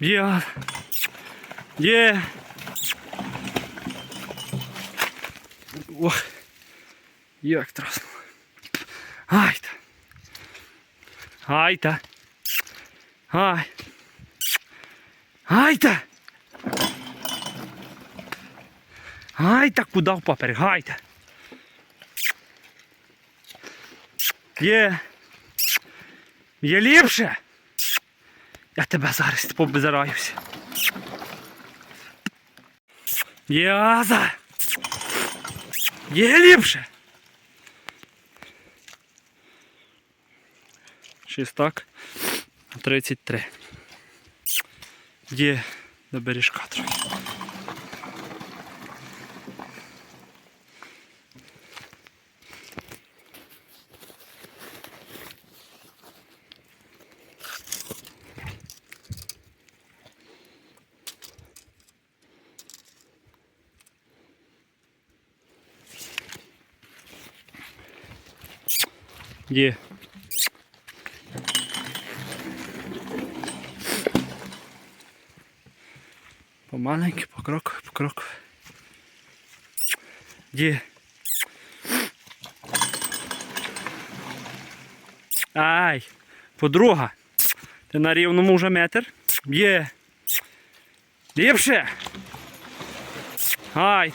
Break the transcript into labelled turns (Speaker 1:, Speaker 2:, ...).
Speaker 1: Є. Є. Ох. Як траснуло. Гайта. Гайта. Гай. Гайта. Гайта, куди в папер? Гайта. Є. Є ліпше. Я тебе зараз побезараюся. Є. Є ліпше. Шістак. 33. Є до бережка трохи. Є. Помаленьки, по кроку, по кроку. Є. Ай, подруга. Ти на рівному вже метр? Є. Ліпше. Ай.